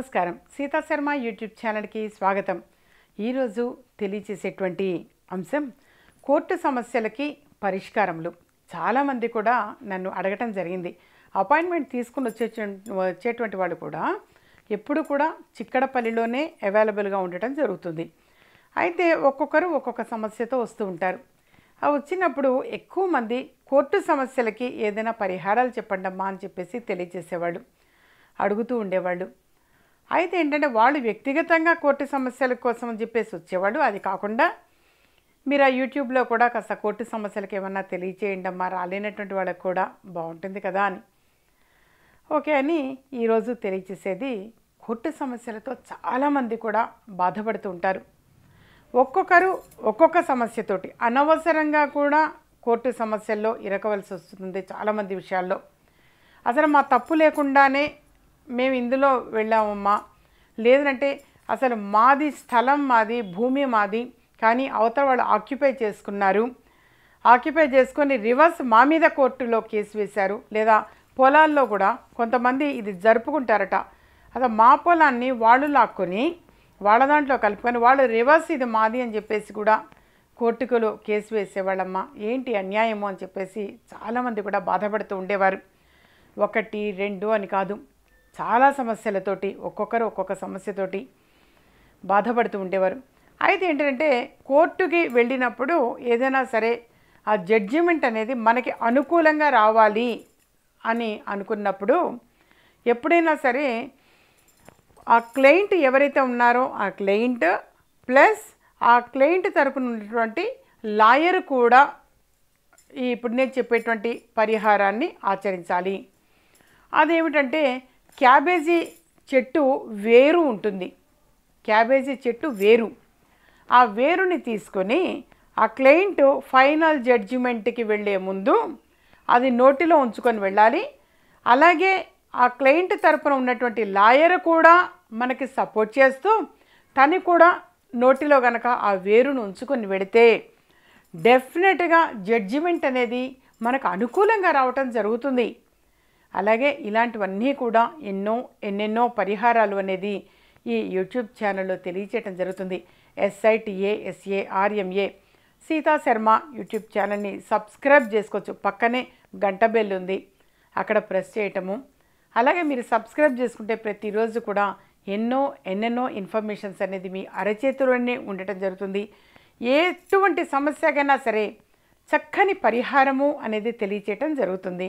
నమస్కారం. సీతా శర్మ యూట్యూబ్ ఛానల్కి స్వాగతం. ఈరోజు తెలియచేసేటువంటి అంశం కోర్టు సమస్యలకి పరిష్కారములు. చాలామంది కూడా నన్ను అడగటం జరిగింది. అపాయింట్మెంట్ తీసుకుని వచ్చే వచ్చేటువంటి వాళ్ళు కూడా ఎప్పుడు కూడా చిక్కడపల్లిలోనే అవైలబుల్గా ఉండటం జరుగుతుంది. అయితే ఒక్కొక్కరు ఒక్కొక్క సమస్యతో వస్తూ ఉంటారు. ఆ వచ్చినప్పుడు ఎక్కువ మంది కోర్టు సమస్యలకి ఏదైనా పరిహారాలు చెప్పండమ్మా అని చెప్పేసి తెలియజేసేవాళ్ళు అడుగుతూ ఉండేవాళ్ళు. అయితే ఏంటంటే వాళ్ళు వ్యక్తిగతంగా కోర్టు సమస్యల కోసం అని చెప్పేసి వచ్చేవాళ్ళు. అది కాకుండా మీరు ఆ యూట్యూబ్లో కూడా కాస్త కోర్టు సమస్యలకు ఏమన్నా తెలియచేయండి అమ్మా రాలేనటువంటి వాళ్ళకి కూడా బాగుంటుంది కదా అని. ఓకే అని ఈరోజు తెలియచేసేది కోర్టు సమస్యలతో చాలామంది కూడా బాధపడుతూ ఉంటారు. ఒక్కొక్కరు ఒక్కొక్క సమస్యతోటి అనవసరంగా కూడా కోర్టు సమస్యల్లో ఇరకవలసి వస్తుంది చాలామంది విషయాల్లో. అసలు మా తప్పు లేకుండానే మేము ఇందులో వెళ్ళామమ్మా. లేదంటే అసలు మాది స్థలం మాది భూమి మాది కానీ అవతల వాళ్ళు ఆక్యుపై చేసుకున్నారు. ఆక్యుపై చేసుకొని రివర్స్ మా మీద కోర్టులో కేసు వేశారు. లేదా పొలాల్లో కూడా కొంతమంది ఇది జరుపుకుంటారట. అసలు మా పొలాన్ని వాళ్ళు లాక్కొని వాళ్ళ దాంట్లో కలుపుకొని వాళ్ళు రివర్స్ ఇది మాది అని చెప్పేసి కూడా కోర్టుకులో కేసు వేసేవాళ్ళమ్మా. ఏంటి అన్యాయము అని చెప్పేసి చాలామంది కూడా బాధపడుతూ ఉండేవారు. ఒకటి రెండు అని కాదు. చాలా సమస్యలతోటి ఒక్కొక్కరు ఒక్కొక్క సమస్యతోటి బాధపడుతూ ఉండేవారు. అయితే ఏంటంటే కోర్టుకి వెళ్ళినప్పుడు ఏదైనా సరే ఆ జడ్జిమెంట్ అనేది మనకి అనుకూలంగా రావాలి అని అనుకున్నప్పుడు ఎప్పుడైనా సరే ఆ క్లయింట్ ఎవరైతే ఉన్నారో ఆ క్లయింట్ ప్లస్ ఆ క్లయింట్ తరపున ఉన్నటువంటి లాయర్ కూడా ఇప్పుడు నేను చెప్పేటువంటి పరిహారాన్ని ఆచరించాలి. అదేమిటంటే క్యాబేజీ చెట్టు వేరు ఉంటుంది. క్యాబేజీ చెట్టు వేరు. ఆ వేరుని తీసుకొని ఆ క్లయింట్ ఫైనల్ జడ్జిమెంట్కి వెళ్ళే ముందు అది నోటిలో ఉంచుకొని వెళ్ళాలి. అలాగే ఆ క్లయింట్ తరపున ఉన్నటువంటి లాయర్ కూడా మనకి సపోర్ట్ చేస్తూ తను కూడా నోటిలో గనక ఆ వేరును ఉంచుకొని వెడితే డెఫినెట్గా జడ్జిమెంట్ అనేది మనకు అనుకూలంగా రావటం జరుగుతుంది. అలాగే ఇలాంటివన్నీ కూడా ఎన్నో ఎన్నెన్నో పరిహారాలు అనేది ఈ యూట్యూబ్ ఛానల్లో తెలియచేయటం జరుగుతుంది. S I T A S A R M A Sita Sharma YouTube ఛానల్ని సబ్స్క్రైబ్ చేసుకోవచ్చు. పక్కనే గంట బెల్ ఉంది. అక్కడ ప్రెస్ చేయటము. అలాగే మీరు సబ్స్క్రైబ్ చేసుకుంటే ప్రతిరోజు కూడా ఎన్నో ఎన్నెన్నో ఇన్ఫర్మేషన్స్ అనేది మీ అరచేతిలోనే ఉండటం జరుగుతుంది. ఎటువంటి సమస్యకైనా సరే చక్కని పరిహారము అనేది తెలియచేయటం జరుగుతుంది.